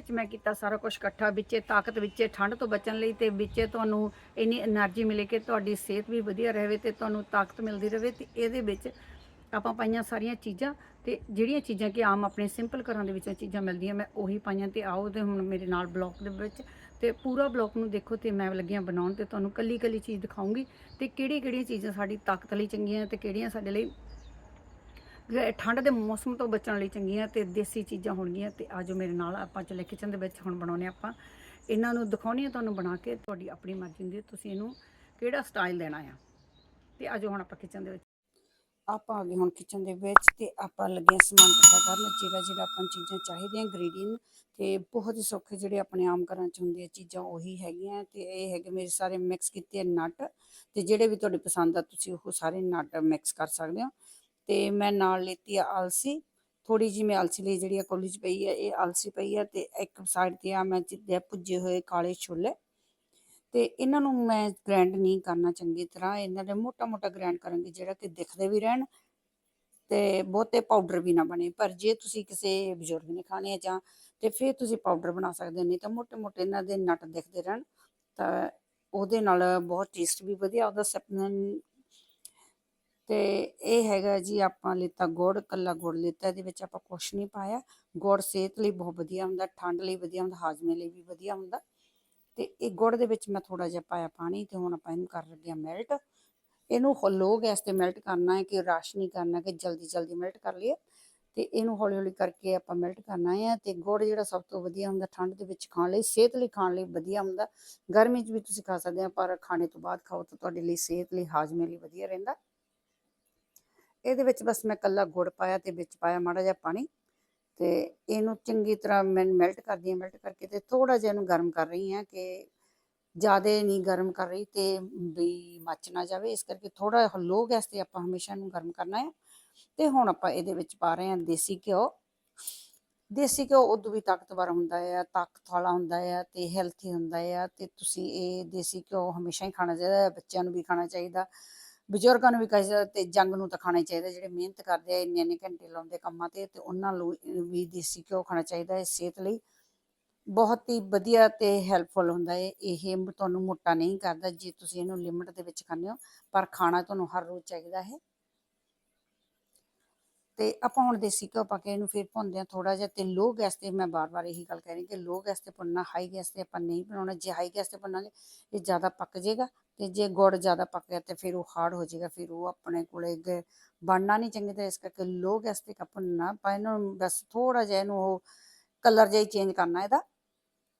'ਚ ਮੈਂ ਕੀਤਾ ਸਾਰਾ ਕੁਝ ਇਕੱਠਾ, ਵਿੱਚੇ ਤਾਕਤ, ਵਿੱਚੇ ਠੰਡ ਤੋਂ ਬਚਣ ਲਈ ਤੇ ਵਿੱਚੇ ਤੁਹਾਨੂੰ ਇੰਨੀ એનર્ਜੀ ਮਿਲੇ ਕਿ ਤੁਹਾਡੀ ਸਿਹਤ ਵੀ ਵਧੀਆ ਰਹੇ ਤੇ ਤੁਹਾਨੂੰ ਤਾਕਤ ਮਿਲਦੀ ਰਹੇ ਤੇ ਇਹਦੇ ਵਿੱਚ ਆਪਾਂ ਪਾਈਆਂ ਸਾਰੀਆਂ ਚੀਜ਼ਾਂ ਤੇ ਜਿਹੜੀਆਂ ਚੀਜ਼ਾਂ ਕਿ ਆਮ ਆਪਣੇ ਸਿੰਪਲ ਘਰਾਂ ਦੇ ਵਿੱਚੋਂ ਚੀਜ਼ਾਂ ਮਿਲਦੀਆਂ, ਮੈਂ ਉਹੀ ਪਾਈਆਂ ਤੇ ਆਓ ਤੇ ਹੁਣ ਮੇਰੇ ਨਾਲ ਬਲੌਗ ਦੇ ਵਿੱਚ ਤੇ ਪੂਰਾ ਬਲੌਗ ਨੂੰ ਦੇਖੋ ਤੇ ਮੈਂ ਲੱਗੀਆਂ ਬਣਾਉਣ ਤੇ ਤੁਹਾਨੂੰ ਕੱਲੀ ਕੱਲੀ ਚੀਜ਼ ਦਿਖਾਉਂਗੀ ਤੇ ਕਿਹੜੀ ਕਿਹੜੀਆਂ ਚੀਜ਼ਾਂ ਸਾਡੀ ਤਾਕਤ ਲਈ ਚੰਗੀਆਂ ਤੇ ਕਿਹੜੀਆਂ ਸਾਡੇ ਲਈ ਠੰਡ ਦੇ ਮੌਸਮ ਤੋਂ ਬਚਣ ਲਈ ਚੰਗੀਆਂ ਤੇ ਦੇਸੀ ਚੀਜ਼ਾਂ ਹੋਣਗੀਆਂ ਤੇ ਆਜੋ ਮੇਰੇ ਨਾਲ, ਆਪਾਂ ਚਲੇ ਕਿਚਨ ਦੇ ਵਿੱਚ ਹੁਣ ਬਣਾਉਣੇ ਆਪਾਂ। ਇਹਨਾਂ ਨੂੰ ਦਿਖਾਉਣੀ ਆ ਤੁਹਾਨੂੰ ਬਣਾ ਕੇ, ਤੁਹਾਡੀ ਆਪਣੀ ਮਰਜ਼ੀ ਹੁੰਦੀ ਤੁਸੀਂ ਇਹਨੂੰ ਕਿਹੜਾ ਸਟਾਈਲ ਦੇਣਾ ਆ? ਤੇ ਆਜੋ ਹੁਣ ਆਪਾਂ ਕਿਚਨ ਦੇ ਵਿੱਚ। ਆਪਾਂ ਆ ਗਏ ਹੁਣ ਕਿਚਨ ਦੇ ਵਿੱਚ ਤੇ ਆਪਾਂ ਲੱਗੇ ਹਾਂ ਸਮਾਨ ਇਕੱਠਾ ਕਰਨ। ਜਿਹੜਾ ਜਿਹੜਾ ਆਪਾਂ ਨੂੰ ਚੀਜ਼ਾਂ ਚਾਹੀਦੀਆਂ ਇੰਗਰੀਡੀਅੰਟ ਤੇ ਬਹੁਤ ਹੀ ਸੌਖੇ ਜਿਹੜੇ ਆਪਣੇ ਆਮ ਘਰਾਂ 'ਚ ਹੁੰਦੀਆਂ ਚੀਜ਼ਾਂ ਉਹੀ ਹੈਗੀਆਂ ਤੇ ਇਹ ਹੈਗੇ ਮੇਰੇ ਸਾਰੇ ਮਿਕਸ ਕੀਤੇ ਨਟ ਤੇ ਜਿਹੜੇ ਵੀ ਤੁਹਾਡੇ ਪਸੰਦ ਆ ਤੁਸੀਂ ਉਹ ਸਾਰੇ ਨਟ ਮਿਕਸ ਕਰ ਸਕਦੇ ਹੋ। ਤੇ ਮੈਂ ਨਾਲ ਲੇਤੀ ਆ ਆਲਸੀ। ਥੋੜੀ ਜੀ ਮੈਂ ਆਲਸੀ ਲਈ ਜਿਹੜੀ ਆ ਕੋਲੀ ਚ ਪਈ ਆ, ਇਹ ਆਲਸੀ ਪਈ ਆ ਤੇ ਇੱਕ ਸਾਈਡ ਤੇ ਆ ਮੈਂ ਜਿੱਦੇ ਭੁੱਜੇ ਹੋਏ ਕਾਲੇ ਛੋਲੇ। ਤੇ ਇਹਨਾਂ ਨੂੰ ਮੈਂ ਗ੍ਰੈਂਡ ਨਹੀਂ ਕਰਨਾ ਚੰਗੀ ਤਰ੍ਹਾਂ, ਇਹਨਾਂ ਦੇ ਮੋਟਾ-ਮੋਟਾ ਗ੍ਰੈਂਡ ਕਰਾਂਗੇ ਜਿਹੜਾ ਕਿ ਦਿਖਦੇ ਵੀ ਰਹਿਣ ਤੇ ਬਹੁਤੇ ਪਾਊਡਰ ਵੀ ਨਾ ਬਣੇ। ਪਰ ਜੇ ਤੁਸੀਂ ਕਿਸੇ ਬਜ਼ੁਰਗ ਨੇ ਖਾਣੇ ਆ ਜਾਂ ਤੇ ਫਿਰ ਤੁਸੀਂ ਪਾਊਡਰ ਬਣਾ ਸਕਦੇ ਨਹੀਂ ਤਾਂ ਮੋਟੇ-ਮੋਟੇ ਇਹਨਾਂ ਦੇ ਨਟ ਦਿਖਦੇ ਰਹਿਣ ਤਾਂ ਉਹਦੇ ਨਾਲ ਬਹੁਤ ਟੇਸਟ ਵੀ ਵਧੀਆ, ਉਹਦਾ ਤੇ ਇਹ ਹੈਗਾ ਜੀ ਆਪਾਂ ਲਿੱਤਾ ਗੁੜ, ਕੱਲਾ ਗੁੜ ਲਿੱਤਾ, ਇਹਦੇ ਵਿੱਚ ਆਪਾਂ ਕੁਛ ਨਹੀਂ ਪਾਇਆ। ਗੁੜ ਸਿਹਤ ਲਈ ਬਹੁਤ ਵਧੀਆ ਹੁੰਦਾ, ਠੰਡ ਲਈ ਵਧੀਆ ਹੁੰਦਾ, ਹਾਜ਼ਮੇ ਲਈ ਵੀ ਵਧੀਆ ਹੁੰਦਾ। ਤੇ ਇਹ ਗੁੜ ਦੇ ਵਿੱਚ ਮੈਂ ਥੋੜਾ ਜਿਹਾ ਪਾਇਆ ਪਾਣੀ ਤੇ ਹੁਣ ਆਪਾਂ ਇਹਨੂੰ ਕਰ ਲੱਗੇ ਆ ਮੈਲਟ ਇਹਨੂੰ ਲੋ ਗੈਸ ਤੇ ਮੈਲਟ ਕਰਨਾ ਹੈ ਕਿ ਰਸ਼ ਨਹੀਂ ਕਰਨਾ ਕਿ ਜਲਦੀ ਜਲਦੀ ਮੈਲਟ ਕਰ ਲਈਏ। ਤੇ ਇਹਨੂੰ ਹੌਲੀ ਹੌਲੀ ਕਰਕੇ ਆਪਾਂ ਮੈਲਟ ਕਰਨਾ ਹੈ ਤੇ ਗੁੜ ਜਿਹੜਾ ਸਭ ਤੋਂ ਵਧੀਆ ਹੁੰਦਾ, ਠੰਡ ਦੇ ਵਿੱਚ ਖਾਣ ਲਈ, ਸਿਹਤ ਲਈ ਖਾਣ ਲਈ ਵਧੀਆ ਹੁੰਦਾ। ਗਰਮੀ 'ਚ ਵੀ ਤੁਸੀਂ ਖਾ ਸਕਦੇ ਆ, ਪਰ ਖਾਣੇ ਤੋਂ ਬਾਅਦ ਖਾਓ ਤਾਂ ਤੁਹਾਡੇ ਲਈ ਸਿਹਤ ਲਈ, ਹਾਜ਼ਮੇ ਲਈ ਵਧੀਆ ਰਹਿੰਦਾ। ਇਹਦੇ ਵਿੱਚ ਬਸ ਮੈਂ ਕੱਲਾ ਗੁੜ ਪਾਇਆ ਤੇ ਵਿੱਚ ਪਾਇਆ ਮਾੜਾ ਜਿਹਾ ਪਾਣੀ ਤੇ ਇਹਨੂੰ ਚੰਗੀ ਤਰ੍ਹਾਂ ਮੈਂ ਮੈਲਟ ਕਰਦੀ ਹਾਂ ਮੈਲਟ ਕਰਕੇ ਤੇ ਥੋੜਾ ਜਿਹਾ ਇਹਨੂੰ ਗਰਮ ਕਰ ਰਹੀ ਹਾਂ ਕਿ ਜ਼ਿਆਦਾ ਨਹੀਂ ਗਰਮ ਕਰ ਰਹੀ ਤੇ ਵੀ ਮੱਚ ਨਾ ਜਾਵੇ, ਇਸ ਕਰਕੇ ਥੋੜਾ ਲੋ ਗੈਸ ਤੇ ਆਪਾਂ ਹਮੇਸ਼ਾ ਇਹਨੂੰ ਗਰਮ ਕਰਨਾ ਹੈ ਤੇ ਹੁਣ ਆਪਾਂ ਇਹਦੇ ਵਿੱਚ ਪਾ ਰਹੇ ਹਾਂ ਦੇਸੀ ਘਿਓ। ਦੇਸੀ ਘਿਓ ਉਦੋਂ ਵੀ ਤਾਕਤਵਰ ਹੁੰਦਾ ਹੈ ਤਾਕਤ ਵਾਲਾ ਹੁੰਦਾ ਹੈ ਤੇ ਹੈਲਥੀ ਹੁੰਦਾ ਹੈ ਤੇ ਤੁਸੀਂ ਇਹ ਦੇਸੀ ਘਿਓ ਹਮੇਸ਼ਾ ਹੀ ਖਾਣਾ ਚਾਹੀਦਾ ਹੈ, ਬੱਚਿਆਂ ਨੂੰ ਵੀ ਖਾਣਾ ਚਾਹੀਦਾ। ਬਜ਼ੁਰਗਾਂ ਨੂੰ ਵੀ ਕਹੇ ਤੇ ਜੰਗ ਨੂੰ ਤਾਂ ਖਾਣਾ ਚਾਹੀਦਾ, ਜਿਹੜੇ ਮਿਹਨਤ ਕਰਦੇ ਆ, ਇੰਨੇ ਇੰਨੇ ਘੰਟੇ ਲਾਉਂਦੇ ਕੰਮਾਂ ਤੇ ਤੇ ਉਹਨਾਂ ਨੂੰ ਵੀ ਦੇਸੀ ਘਿਓ ਖਾਣਾ ਚਾਹੀਦਾ ਹੈ ਸਿਹਤ ਲਈ। ਬਹੁਤ ਹੀ ਵਧੀਆ ਤੇ ਹੈਲਪਫੁਲ ਹੁੰਦਾ ਹੈ, ਇਹ ਤੁਹਾਨੂੰ ਮੋਟਾ ਨਹੀਂ ਕਰਦਾ ਜੇ ਤੁਸੀਂ ਇਹਨੂੰ ਲਿਮਟ ਦੇ ਵਿੱਚ ਖਾਂਦੇ ਹੋ, ਪਰ ਖਾਣਾ ਤੁਹਾਨੂੰ ਹਰ ਰੋਜ਼ ਚਾਹੀਦਾ ਹੈ। ਤੇ ਆਪਾਂ ਹੁਣ ਦੇਸੀ ਘਿਓ ਪਾ ਕੇ ਇਹਨੂੰ ਫਿਰ ਭੁੰਨਦੇ ਆ ਥੋੜਾ ਜਿਹਾ ਤੇ ਲੋ ਗੈਸ ਤੇ ਮੈਂ ਬਾਰ-ਬਾਰ ਇਹੀ ਗੱਲ ਕਹਿ ਰਹੀ ਕਿ ਲੋ ਗੈਸ ਤੇ ਭੁੰਨਣਾ ਹਾਈ ਗੈਸ ਤੇ ਆਪਾਂ ਨਹੀਂ ਬਣਾਉਣਾ, ਜੇ ਹਾਈ ਗੈਸ ਤੇ ਭੁੰਨਾਂਗੇ ਇਹ ਜ਼ਿਆਦਾ ਪੱਕ ਜਾਏਗਾ ਤੇ ਜੇ ਗੁੜ ਜ਼ਿਆਦਾ ਪੱਕ ਗਿਆ ਤੇ ਫਿਰ ਉਹ ਹਾਰਡ ਹੋ ਜਾਏਗਾ, ਫਿਰ ਉਹ ਆਪਣੇ ਕੋਲੇ ਬਣਨਾ ਨਹੀਂ ਚੰਗੀ ਤਰ੍ਹਾਂ, ਇਸ ਕਰਕੇ ਲੋ ਗੈਸ ਤੇ ਭੁੰਨਣਾ ਪਾ ਇਹਨੂੰ ਬਸ ਥੋੜਾ ਜਿਹਾ ਇਹਨੂੰ ਉਹ ਕਲਰ ਜਿਹਾ ਹੀ ਚੇਂਜ ਕਰਨਾ ਇਹਦਾ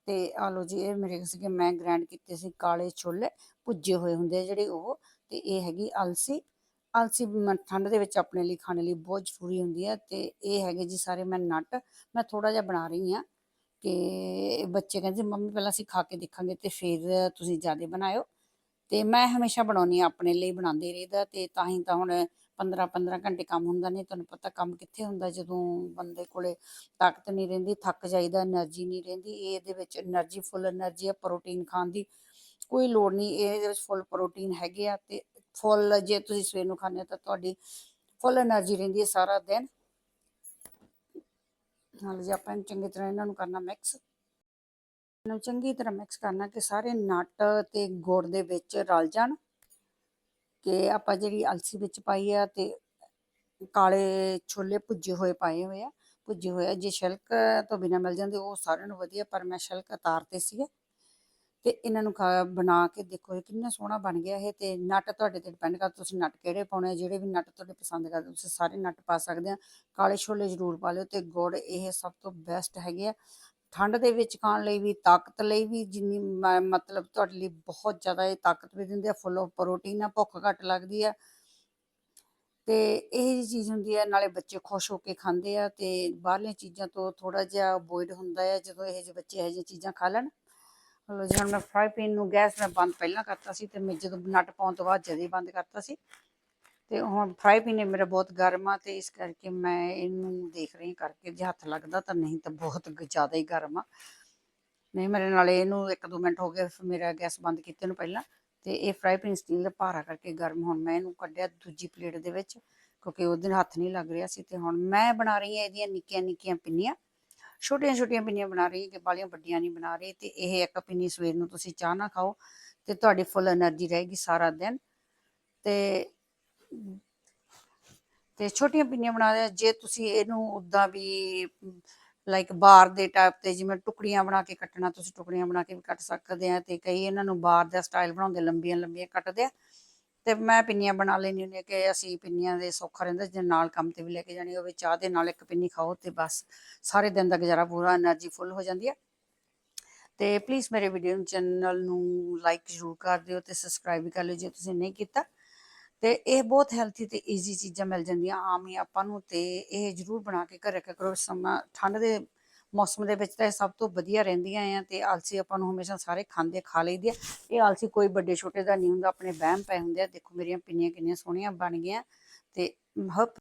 ਤੇ ਆ ਲੋ ਜੀ, ਇਹ ਮੇਰੇ ਸੀਗੇ, ਮੈਂ ਗ੍ਰਾਈਂਡ ਕੀਤੇ ਸੀ ਕਾਲੇ ਛੋਲੇ ਭੁੱਜੇ ਹੋਏ ਹੁੰਦੇ ਆ ਜਿਹੜੇ ਉਹ ਤੇ ਇਹ ਹੈਗੀ ਅਲਸੀ ਆਲਸੀ ਮੈਂ ਠੰਡ ਦੇ ਵਿੱਚ ਆਪਣੇ ਲਈ ਖਾਣੇ ਲਈ ਬਹੁਤ ਜ਼ਰੂਰੀ ਹੁੰਦੀ ਹੈ ਤੇ ਇਹ ਹੈਗੇ ਜੀ ਸਾਰੇ ਮੈਂ ਨਟ, ਮੈਂ ਥੋੜਾ ਜਿਹਾ ਬਣਾ ਰਹੀ ਹਾਂ ਤੇ ਬੱਚੇ ਕਹਿੰਦੇ ਮੰਮੀ ਪਹਿਲਾਂ ਅਸੀਂ ਖਾ ਕੇ ਦੇਖਾਂਗੇ ਤੇ ਫਿਰ ਤੁਸੀਂ ਜ਼ਿਆਦਾ ਬਣਾਇਓ। ਤੇ ਮੈਂ ਹਮੇਸ਼ਾ ਬਣਾਉਣੀ ਆਪਣੇ ਲਈ ਬਣਾਉਂਦੇ ਰਹੀਦਾ ਤੇ ਤਾਂ ਹੀ ਤਾਂ ਹੁਣ 15 15 ਘੰਟੇ ਕੰਮ ਹੁੰਦਾ ਨਹੀਂ, ਤੁਹਾਨੂੰ ਪਤਾ ਕੰਮ ਕਿੱਥੇ ਹੁੰਦਾ ਜਦੋਂ ਬੰਦੇ ਕੋਲੇ ਤਾਕਤ ਨਹੀਂ ਰਹਿੰਦੀ, ਥੱਕ ਜਾਈਦਾ એનર્ਜੀ ਨਹੀਂ ਰਹਿੰਦੀ ਇਹ ਇਹਦੇ ਵਿੱਚ એનર્ਜੀ ਫੁੱਲ એનર્ਜੀ ਆ ਪ੍ਰੋਟੀਨ ਖਾਣ ਦੀ ਕੋਈ ਲੋੜ ਨਹੀਂ, ਇਹਦੇ ਵਿੱਚ ਫੁੱਲ ਪ੍ਰੋਟੀਨ ਹੈਗੇ ਆ ਤੇ ਫੁੱਲ, ਜੇ ਤੁਸੀਂ ਸਵੇਰ ਨੂੰ ਖਾਂਦੇ ਤਾਂ ਤੁਹਾਡੀ ਫੁੱਲ એનર્ਜੀ ਰਹਿੰਦੀ ਹੈ ਸਾਰਾ ਦਿਨ। ਨਾਲ ਜੇ ਆਪਾਂ ਚੰਗੀ ਤਰ੍ਹਾਂ ਇਹਨਾਂ ਨੂੰ ਕਰਨਾ ਮਿਕਸ ਇਹਨਾਂ ਨੂੰ ਚੰਗੀ ਤਰ੍ਹਾਂ ਮਿਕਸ ਕਰਨਾ ਕਿ ਸਾਰੇ ਨਟ ਤੇ ਗੁੜ ਦੇ ਵਿੱਚ ਰਲ ਜਾਣ ਕਿ ਆਪਾਂ ਜਿਹੜੀ ਅਲਸੀ ਵਿੱਚ ਪਾਈ ਆ ਤੇ ਕਾਲੇ ਛੋਲੇ ਭੁੱਜੇ ਹੋਏ ਪਾਏ ਹੋਏ ਆ, ਭੁੱਜੇ ਹੋਏ ਆ। ਜੇ ਛਿਲਕ ਤੋਂ ਬਿਨਾ ਮਿਲ ਜਾਂਦੇ ਉਹ ਸਾਰਿਆਂ ਨੂੰ ਵਧੀਆ, ਪਰ ਮੈਂ ਛਿਲਕ ਉਤਾਰਤੇ ਸੀਗੇ। ਤੇ ਇਹਨਾਂ ਨੂੰ ਖਾ ਬਣਾ ਕੇ ਦੇਖੋ ਇਹ ਕਿੰਨਾ ਸੋਹਣਾ ਬਣ ਗਿਆ ਇਹ ਤੇ ਨਟ ਤੁਹਾਡੇ ਤੇ ਡਿਪੈਂਡ ਕਰਦਾ ਤੁਸੀਂ ਨਟ ਕਿਹੜੇ ਪਾਉਣੇ ਆ, ਜਿਹੜੇ ਵੀ ਨਟ ਤੁਹਾਡੇ ਪਸੰਦ ਕਰਦੇ ਤੁਸੀਂ ਸਾਰੇ ਨਟ ਪਾ ਸਕਦੇ ਆ। ਕਾਲੇ ਛੋਲੇ ਜ਼ਰੂਰ ਪਾ ਲਿਓ ਤੇ ਗੁੜ ਇਹ ਸਭ ਤੋਂ ਬੈਸਟ ਹੈਗੇ ਆ। ਠੰਡ ਦੇ ਵਿੱਚ ਖਾਣ ਲਈ ਵੀ, ਤਾਕਤ ਲਈ ਵੀ ਜਿੰਨੀ ਮ- ਮਤਲਬ ਤੁਹਾਡੇ ਲਈ ਬਹੁਤ ਜ਼ਿਆਦਾ ਇਹ ਤਾਕਤ ਵੀ ਦਿੰਦੇ ਆ, ਫੁੱਲ ਆਫ ਪ੍ਰੋਟੀਨ ਆ, ਭੁੱਖ ਘੱਟ ਲੱਗਦੀ ਆ। ਤੇ ਇਹ ਜਿਹੀ ਚੀਜ਼ ਹੁੰਦੀ ਹੈ ਨਾਲੇ ਬੱਚੇ ਖੁਸ਼ ਹੋ ਕੇ ਖਾਂਦੇ ਆ ਤੇ ਬਾਹਰਲੀਆਂ ਚੀਜ਼ਾਂ ਤੋਂ ਥੋੜਾ ਜਿਹਾ ਅਵੋਇਡ ਹੁੰਦਾ ਹੈ ਜਦੋਂ ਇਹ ਜਿਹੇ ਬੱਚੇ ਇਹ ਜਿਹੇ ਚੀਜ਼ਾਂ ਖਾ ਲੈਣ। ਲੋ ਜੀ ਹੁਣ ਮੈਂ ਫਰਾਈ ਪੈਨ ਨੂੰ ਗੈਸ ਮੈਂ ਬੰਦ ਪਹਿਲਾਂ ਕਰਤਾ ਸੀ ਤੇ ਮੈਂ ਜਦੋਂ ਨਟ ਪਾਉਣ ਤੋਂ ਬਾਅਦ ਜਦੇ ਹੀ ਬੰਦ ਕਰਤਾ ਸੀ। ਤੇ ਹੁਣ ਫਰਾਈ ਪੈਨ ਮੇਰਾ ਬਹੁਤ ਗਰਮ ਆ ਤੇ ਇਸ ਕਰਕੇ ਮੈਂ ਇਹਨੂੰ ਦੇਖ ਰਹੀ ਕਰਕੇ ਜੇ ਹੱਥ ਲੱਗਦਾ ਤਾਂ ਨਹੀਂ ਤਾਂ ਬਹੁਤ ਜ਼ਿਆਦਾ ਹੀ ਗਰਮ ਆ। ਨਹੀਂ ਮੇਰੇ ਨਾਲ ਇਹਨੂੰ 1-2 ਮਿੰਟ ਹੋ ਗਏ ਮੇਰਾ ਗੈਸ ਬੰਦ ਕੀਤੇ ਨੂੰ ਪਹਿਲਾਂ ਤੇ ਇਹ ਫਰਾਈ ਪੈਨ ਸਟੀਲ ਦਾ ਭਾਰਾ ਕਰਕੇ ਗਰਮ ਹੁਣ ਮੈਂ ਇਹਨੂੰ ਕੱਢਿਆ ਦੂਜੀ ਪਲੇਟ ਦੇ ਵਿੱਚ ਕਿਉਂਕਿ ਉਹਦੇ ਨਾਲ ਹੱਥ ਨਹੀਂ ਲੱਗ ਰਿਹਾ ਸੀ ਤੇ ਹੁਣ ਮੈਂ ਬਣਾ ਰਹੀ ਹਾਂ ਇਹਦੀਆਂ ਨਿੱਕੀਆਂ ਨਿੱਕੀਆਂ ਪਿੰਨੀਆਂ। ਛੋਟੀਆਂ ਛੋਟੀਆਂ ਪਿੰਨੀਆਂ ਬਣਾ ਰਹੀ ਕਿ ਬਾਲੀਆਂ ਵੱਡੀਆਂ ਨਹੀਂ ਬਣਾ ਰਹੀ ਤੇ ਇਹ ਇੱਕ ਪਿੰਨੀ ਸਵੇਰ ਨੂੰ ਤੁਸੀਂ ਚਾਹ ਨਾ ਖਾਓ ਤੇ ਤੁਹਾਡੀ ਫੁੱਲ એનર્ਜੀ ਰਹੇਗੀ ਸਾਰਾ ਦਿਨ। ਤੇ ਤੇ ਛੋਟੀਆਂ ਪਿੰਨੀਆਂ ਬਣਾ ਦੇ ਜੇ ਤੁਸੀਂ ਇਹਨੂੰ ਉਦਾਂ ਵੀ ਲਾਈਕ ਬਾਰ ਦੇ ਟਾਈਪ ਤੇ ਜਿਵੇਂ ਟੁਕੜੀਆਂ ਬਣਾ ਕੇ ਕੱਟਣਾ, ਤੁਸੀਂ ਟੁਕੜੀਆਂ ਬਣਾ ਕੇ ਵੀ ਕੱਟ ਸਕਦੇ ਆ ਤੇ ਕਈ ਇਹਨਾਂ ਨੂੰ ਬਾਰ ਦਾ ਸਟਾਈਲ ਬਣਾਉਂਦੇ ਲੰਬੀਆਂ ਲੰਬੀਆਂ ਕੱਟਦੇ ਆ। ਤੇ ਮੈਂ ਪਿੰਨੀਆਂ ਬਣਾ ਲੈਣੀ ਹੁੰਦੀ ਕਿ ਅਸੀਂ ਪਿੰਨੀਆਂ ਦੇ ਸੌਖਾ ਰਹਿੰਦਾ ਜੇ ਨਾਲ ਕੰਮ ਤੇ ਵੀ ਲੈ ਕੇ ਜਾਣੀ ਹੋਵੇ, ਚਾਹ ਦੇ ਨਾਲ ਇੱਕ ਪਿੰਨੀ ਖਾਓ ਤੇ ਬਸ ਸਾਰੇ ਦਿਨ ਦਾ ਗੁਜ਼ਾਰਾ ਪੂਰਾ એનર્ਜੀ ਫੁੱਲ ਹੋ ਜਾਂਦੀ ਹੈ ਤੇ ਪਲੀਜ਼ ਮੇਰੇ ਵੀਡੀਓ ਨੂੰ ਚੈਨਲ ਨੂੰ ਲਾਈਕ ਜ਼ਰੂਰ ਕਰ ਦਿਓ ਤੇ ਸਬਸਕ੍ਰਾਈਬ ਵੀ ਕਰ ਲਿਓ ਜੇ ਤੁਸੀਂ ਨਹੀਂ ਕੀਤਾ। ਤੇ ਇਹ ਬਹੁਤ ਹੈਲਥੀ ਤੇ ਈਜ਼ੀ ਚੀਜ਼ਾਂ ਮਿਲ ਜਾਂਦੀਆਂ ਆਮ ਹੀ ਆਪਾਂ ਨੂੰ ਤੇ ਇਹ ਜ਼ਰੂਰ ਬਣਾ ਕੇ ਘਰੇ ਕਰੋ ਸਮਾਂ ਠੰਡ ਦੇ ਮੌਸਮ ਦੇ ਵਿੱਚ ਤਾਂ ਇਹ ਸਭ ਤੋਂ ਵਧੀਆ ਰਹਿੰਦੀਆਂ ਆ ਤੇ ਆਲਸੀ ਆਪਾਂ ਨੂੰ ਹਮੇਸ਼ਾ ਸਾਰੇ ਖਾਂਦੇ ਖਾ ਲਈਦੀ ਆ। ਇਹ ਆਲਸੀ ਕੋਈ ਵੱਡੇ ਛੋਟੇ ਦਾ ਨਹੀਂ ਹੁੰਦਾ, ਆਪਣੇ ਵਹਿਮ ਪਏ ਹੁੰਦੇ ਆ। ਦੇਖੋ ਮੇਰੀਆਂ ਪਿੰਨੀਆਂ ਕਿੰਨੀਆਂ ਸੋਹਣੀਆਂ ਬਣ ਗਈਆਂ ਤੇ ਹੋਪ